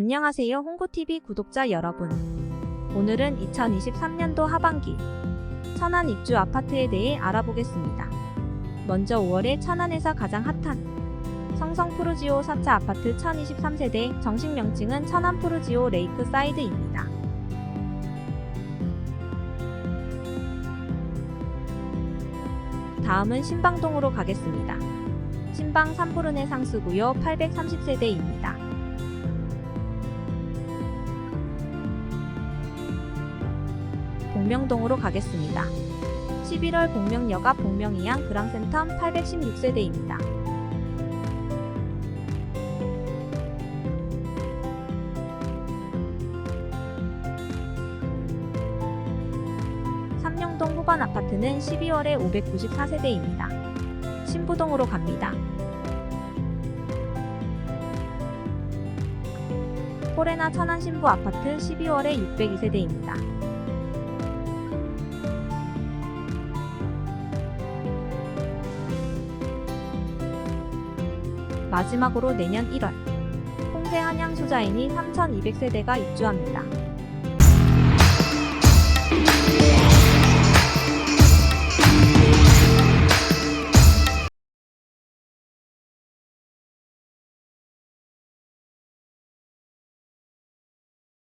안녕하세요 홍보TV 구독자 여러분. 오늘은 2023년도 하반기 천안 입주 아파트에 대해 알아보겠습니다. 먼저 5월에 천안에서 가장 핫한 성성 푸르지오 4차 아파트 1023세대 정식 명칭은 천안 푸르지오 레이크 사이드입니다. 다음은 신방동으로 가겠습니다. 신방 3푸른의 상수구요 830세대입니다. 복명동으로 가겠습니다. 11월 복명역 앞 복명이양 그랑센텀 816세대입니다. 삼룡동 후반 아파트는 12월에 594세대입니다. 신부동으로 갑니다. 포레나 천안 신부 아파트 12월에 602세대입니다. 마지막으로 내년 1월 홍대 한양 소자인이 3,200세대가 입주합니다.